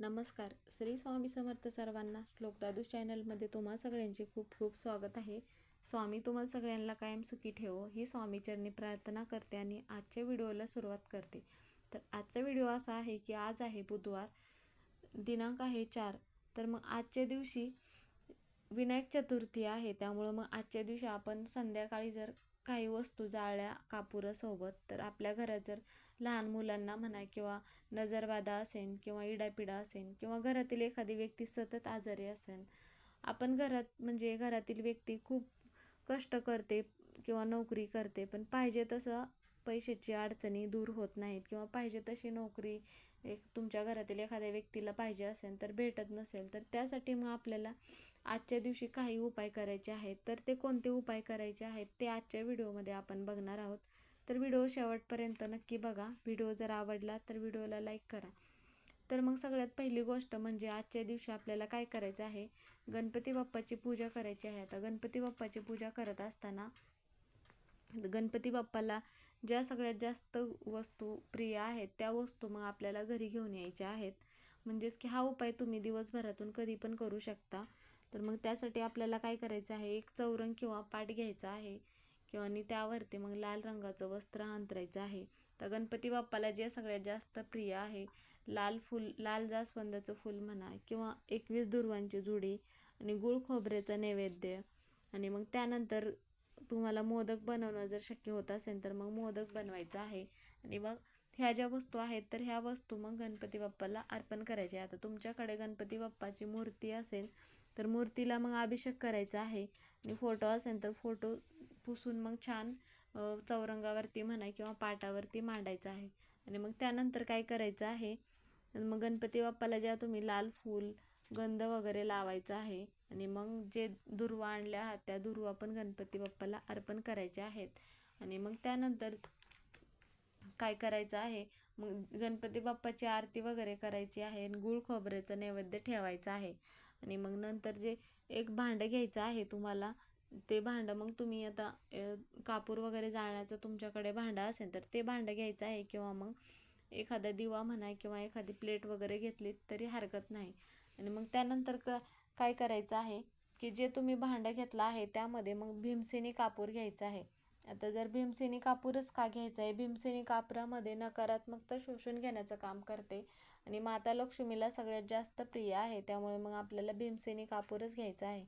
नमस्कार. श्री स्वामी समर्थ सर्वांना श्लोक दादू चॅनलमध्ये तुम्हा सगळ्यांचे खूप खूप स्वागत आहे. स्वामी तुम्हाला सगळ्यांना कायम सुखी ठेवो. ही स्वामीचरणी प्रार्थना करते आणि आजच्या व्हिडिओला सुरुवात करते. तर आजचा व्हिडिओ असा आहे की आज आहे बुधवार दिनांक आहे चार. तर मग आजच्या दिवशी विनायक चतुर्थी आहे. त्यामुळं मग आजच्या दिवशी आपण संध्याकाळी जर काही वस्तू जाळल्या कापुरासोबत तर आपल्या घरात जर लहान मुलांना म्हणा किंवा नजरबाधा असेल किंवा इडापिडा असेल किंवा घरातील एखादी व्यक्ती सतत आजारी असेल आपण घरात म्हणजे घरातील व्यक्ती खूप कष्ट करते किंवा नोकरी करते पण पाहिजे तसं पैशाची अडचणी दूर होत नाहीत किंवा पाहिजे तशी नोकरी एक तुमच्या घरातील एखाद्या व्यक्तीला पाहिजे असेल तर भेटत नसेल तर त्यासाठी मग आपल्याला आजच्या दिवशी काही उपाय करायचे आहेत. तर ते कोणते उपाय करायचे आहेत ते आजच्या व्हिडिओमध्ये आपण बघणार आहोत. तर व्हिडिओ शेवटपर्यंत नक्की बघा. व्हिडिओ जर आवडला तर व्हिडिओला लाईक करा. तर मग सगळ्यात पहिली गोष्ट म्हणजे आजच्या दिवशी आपल्याला काय करायचं आहे? गणपती बाप्पाची पूजा करायची आहे. आता गणपती बाप्पाची पूजा करत असताना गणपती बाप्पाला ज्या सगळ्यात जास्त वस्तू प्रिय आहेत त्या वस्तू मग आपल्याला घरी घेऊन यायच्या आहेत. म्हणजेच की हा उपाय तुम्ही दिवसभरातून कधी पण करू शकता. तर मग त्यासाठी आपल्याला काय करायचं आहे? एक चौरंग किंवा पाट घ्यायचा आहे. किंवा आणि त्यावरती मग लाल रंगाचं वस्त्र अंतरायचं आहे. तर गणपती बाप्पाला जे सगळ्यात जास्त प्रिय आहे लाल फूल लाल जास्वंदाचं फूल म्हणा किंवा एकवीस दुर्वांची जुडी आणि गुळ खोबऱ्याचं नैवेद्य. आणि मग त्यानंतर तुम्हाला मोदक बनवणं जर शक्य होत असेल तर मग मोदक बनवायचं आहे. आणि मग ह्या ज्या वस्तू आहेत तर ह्या वस्तू मग गणपती बाप्पाला अर्पण करायच्या आता तुमच्याकडे गणपती बाप्पाची मूर्ती असेल तर मूर्तीला मग अभिषेक करायचा आहे. आणि फोटो असेल तर फोटो पुसून मग छान चौरंगावरती म्हणा किंवा पाटावरती मांडायचं आहे. आणि मग त्यानंतर काय करायचं आहे मग गणपती बाप्पाला ज्या तुम्ही लाल फूल गंध वगैरे लावायचं आहे आणि मग जे दुर्वा आणल्या आहात त्या दुर्वा पण गणपती बाप्पाला अर्पण करायचे आहेत. आणि मग त्यानंतर काय करायचं आहे मग गणपती बाप्पाची आरती वगैरे करायची आहे आणि गुळ खोबऱ्याचं नैवेद्य ठेवायचं आहे. आणि मग नंतर जे एक भांडं घ्यायचं आहे तुम्हाला ते भांडं मग तुम्ही आता कापूर वगैरे जाळण्याचं तुमच्याकडे भांडं असेल तर ते भांडं घ्यायचं आहे किंवा मग एखादा दिवा म्हणा किंवा एखादी प्लेट वगैरे घेतली तरी हरकत नाही. आणि मग त्यानंतर क काय करायचं आहे की जे तुम्ही भांडं घेतलं आहे त्यामध्ये मग भीमसेनी कापूर घ्यायचं आहे. आता जर भीमसेनी कापूरच का घ्यायचं आहे? भीमसेनी कापरामध्ये नकारात्मकता शोषून घेण्याचं काम करते. आणि माता लक्ष्मीला सगळ्यात जास्त प्रिय आहे त्यामुळे मग आपल्याला भीमसेनी कापूरच घ्यायचा आहे.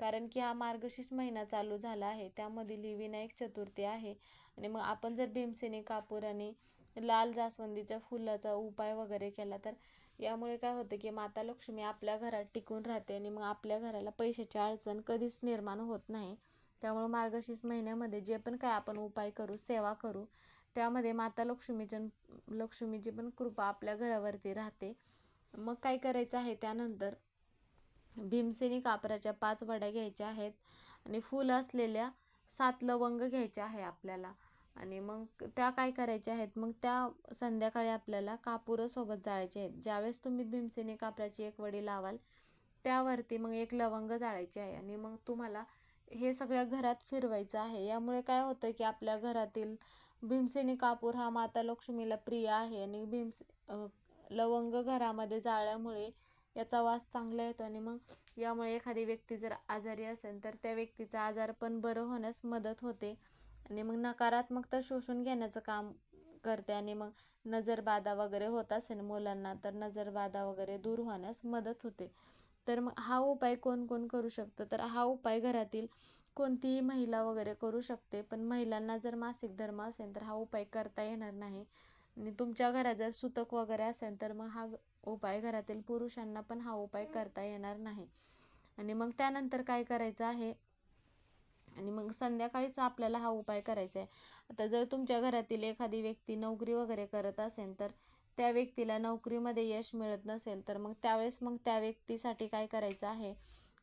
कारण की हा मार्गशीर्ष महिना चालू झाला आहे. त्यामधील ही विनायक चतुर्थी आहे. आणि मग आपण जर भीमसेनी कापूर आणि लाल जास्वंदीच्या फुलाचा उपाय वगैरे केला तर यामुळे काय होतं की माता लक्ष्मी आपल्या घरात टिकून राहते आणि मग आपल्या घराला पैशाची अडचण कधीच निर्माण होत नाही. त्यामुळे मार्गशीर्ष महिन्यामध्ये जे पण काय आपण उपाय करू सेवा करू त्यामध्ये माता लक्ष्मीच्या लक्ष्मीची पण कृपा आपल्या घरावरती राहते. मग काय करायचं आहे त्यानंतर भीमसेनी कापराच्या पाच वड्या घ्यायच्या आहेत आणि फुल असलेल्या सात लवंग घ्यायच्या आहे आपल्याला. आणि मग त्या काय करायच्या आहेत? मग त्या संध्याकाळी आपल्याला कापूरसोबत जाळायचे आहेत. ज्यावेळेस तुम्ही भीमसेनी कापराची एक वडी लावाल त्यावरती मग एक लवंग जाळायची आहे. आणि मग तुम्हाला हे सगळ्या घरात फिरवायचं आहे. यामुळे काय होतं की आपल्या घरातील भीमसेनी कापूर हा माता लक्ष्मीला प्रिय आहे. आणि भीमसे लवंग घरामध्ये जाळल्यामुळे याचा वास चांगला येतो आणि मग यामुळे एखादी व्यक्ती जर आजारी असेल तर त्या व्यक्तीचा आजार पण बरं होण्यास मदत होते. आणि मग नकारात्मकता शोषून घेण्याचं काम करते आणि मग नजरबाधा वगैरे होत असेल मुलांना तर नजरबाधा वगैरे दूर होण्यास मदत होते. तर मग हा उपाय कोण कोण करू शकतं? तर हा उपाय घरातील कोणतीही महिला वगैरे करू शकते. पण महिलांना जर मासिक धर्म असेल तर हा उपाय करता येणार नाही. आणि तुमच्या घरात जर सुतक वगैरे असेल तर मग हा उपाय घरातील पुरुषांना पण हा उपाय करता येणार नाही. आणि मग त्यानंतर काय करायचं आहे? आणि मग संध्याकाळीच आपल्याला हा उपाय करायचा आहे. आता जर तुमच्या घरातील एखादी व्यक्ती नोकरी वगैरे करत असेल तर त्या व्यक्तीला नोकरीमध्ये यश मिळत नसेल तर मग त्यावेळेस मग त्या व्यक्तीसाठी काय करायचं आहे?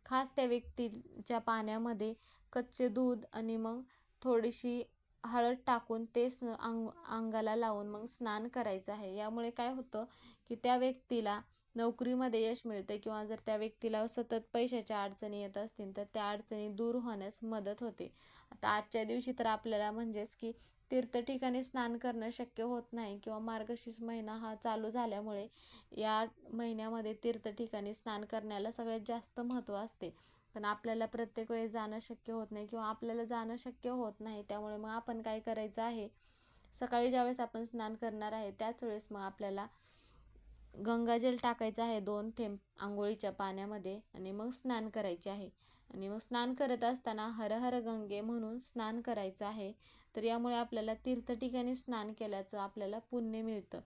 खास त्या व्यक्तीच्या पाण्यामध्ये कच्चे दूध आणि मग थोडीशी हळद टाकून ते स्न अंग अंगाला लावून मग स्नान करायचं आहे. यामुळे काय होतं की त्या व्यक्तीला नोकरीमध्ये यश मिळते किंवा जर त्या व्यक्तीला सतत पैशाच्या अडचणी येत असतील तर त्या अडचणी दूर होण्यास मदत होते. आता आजच्या दिवशी तर आपल्याला म्हणजेच की तीर्थ ठिकाणी स्नान करणं शक्य होत नाही किंवा मार्गशीर्ष महिना हा चालू झाल्यामुळे या महिन्यामध्ये तीर्थ ठिकाणी स्नान करण्याला सगळ्यात जास्त महत्त्व असते. पण आपल्याला प्रत्येक वेळेस जाणं शक्य होत नाही किंवा आपल्याला जाणं शक्य होत नाही त्यामुळे मग आपण काय करायचं आहे? सकाळी ज्यावेळेस आपण स्नान करणार आहे त्याच वेळेस मग आपल्याला गंगाजल टाकायचं आहे दोन थेंब आंघोळीच्या पाण्यामध्ये आणि मग स्नान करायचे आहे. आणि मग स्नान करत असताना हर हर गंगे म्हणून स्नान करायचं आहे. तर यामुळे आपल्याला तीर्थ ठिकाणी स्नान केल्याचं आपल्याला पुण्य मिळतं.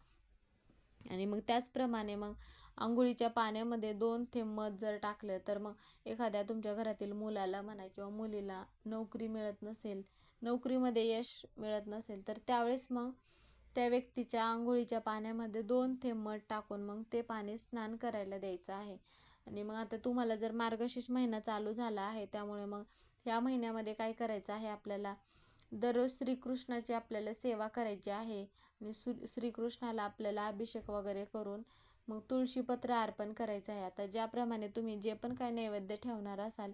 आणि मग त्याचप्रमाणे मग आंघोळीच्या पाण्यामध्ये दोन थेंब मध जर टाकलं तर मग एखाद्या तुमच्या घरातील मुलाला म्हणा किंवा मुलीला नोकरी मिळत नसेल नोकरीमध्ये यश मिळत नसेल तर त्यावेळेस मग त्या व्यक्तीच्या आंघोळीच्या पाण्यामध्ये दोन थेंब मध टाकून मग ते पाणी स्नान करायला द्यायचं आहे. आणि मग आता तुम्हाला जर मार्गशीर्ष महिना चालू झाला आहे त्यामुळे मग ह्या महिन्यामध्ये काय करायचं आहे आपल्याला? दररोज श्रीकृष्णाची आपल्याला सेवा करायची आहे आणि सु श्रीकृष्णाला आपल्याला अभिषेक वगैरे करून मग तुळशीपत्र अर्पण करायचं आहे. आता ज्याप्रमाणे तुम्ही जे पण काय नैवेद्य ठेवणार असाल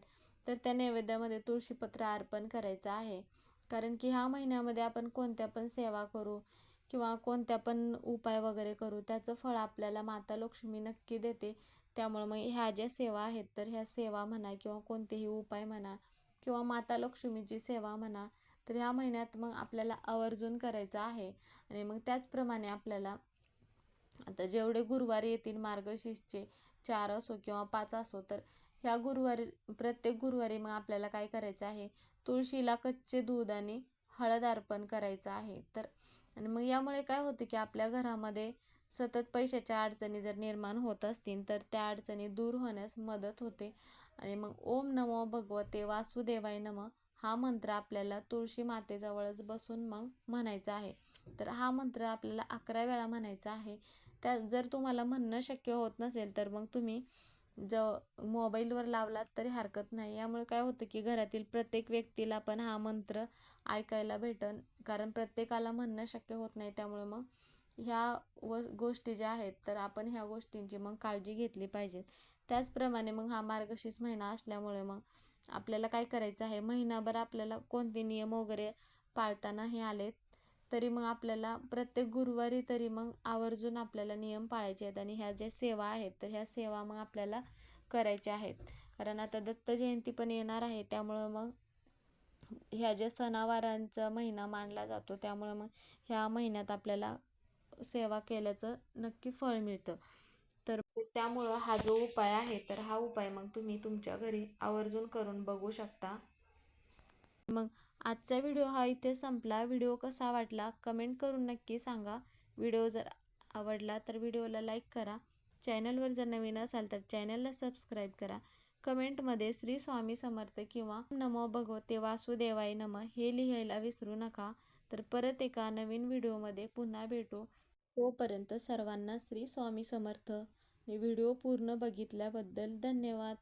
तर त्या नैवेद्यामध्ये तुळशीपत्र अर्पण करायचं आहे. कारण की ह्या महिन्यामध्ये आपण कोणत्या पण सेवा करू किंवा कोणत्या पण उपाय वगैरे करू त्याचं फळ आपल्याला माता लक्ष्मी नक्की देते. त्यामुळे मग ह्या ज्या सेवा आहेत तर ह्या सेवा म्हणा किंवा कोणतेही उपाय म्हणा किंवा माता लक्ष्मीची सेवा म्हणा तर ह्या महिन्यात मग आपल्याला आवर्जून करायचं आहे. आणि मग त्याचप्रमाणे आपल्याला आता जेवढे गुरुवार येतील मार्गशीर्षचे चार असो किंवा पाच असो तर ह्या गुरुवारी प्रत्येक गुरुवारी मग आपल्याला काय करायचं आहे? तुळशीला कच्चे दूध आणि हळद अर्पण करायचं आहे. तर आणि मग यामुळे काय होतं की आपल्या घरामध्ये सतत पैशाच्या अडचणी जर निर्माण होत असतील तर त्या अडचणी दूर होण्यास मदत होते. आणि मग ओम नमो भगवते वासुदेवाय नम हा मंत्र आपल्याला तुळशी मातेजवळच बसून मग म्हणायचा आहे. तर हा मंत्र आपल्याला अकरा वेळा म्हणायचा आहे. त्या जर तुम्हाला म्हणणं शक्य होत नसेल तर मग तुम्ही ज मोबाईलवर लावलात तरी हरकत नाही. यामुळे काय होतं की घरातील प्रत्येक व्यक्तीला पण हा मंत्र ऐकायला भेटन. कारण प्रत्येकाला म्हणणं शक्य होत नाही त्यामुळे मग ह्या व गोष्टी ज्या आहेत तर आपण ह्या गोष्टींची मग काळजी घेतली पाहिजे त्याचप्रमाणे मग हा मार्गशीर्ष महिना असल्यामुळे मग आपल्याला काय करायचं आहे? महिनाभर आपल्याला कोणते नियम वगैरे पाळताना हे आलेत? तरी मग आपल्याला प्रत्येक गुरुवारी तरी मग आवर्जून आपल्याला नियम पाळायचे आहेत आणि ह्या ज्या सेवा आहेत तर ह्या सेवा मग आपल्याला करायच्या आहेत. कारण आता दत्त जयंती पण येणार आहे त्यामुळं मग ह्या ज्या सणावारांचा महिना मानला जातो त्यामुळं मग ह्या महिन्यात आपल्याला सेवा केल्याचं नक्की फळ मिळतं. तर त्यामुळं हा जो उपाय आहे तर हा उपाय मग तुम्ही तुमच्या घरी आवर्जून करून बघू शकता. मग आजचा व्हिडिओ हा इथे संपला. व्हिडिओ कसा वाटला कमेंट करून नक्की सांगा. व्हिडिओ जर आवडला तर व्हिडिओला लाईक करा. चॅनलवर जर नवीन असाल तर चॅनलला सबस्क्राईब करा. कमेंटमध्ये श्री स्वामी समर्थ किंवा नमो भगवते वासुदेवाय नम हे लिहायला विसरू नका. तर परत एका नवीन व्हिडिओमध्ये पुन्हा भेटू. तोपर्यंत सर्वांना श्री स्वामी समर्थ. व्हिडिओ पूर्ण बघितल्याबद्दल धन्यवाद.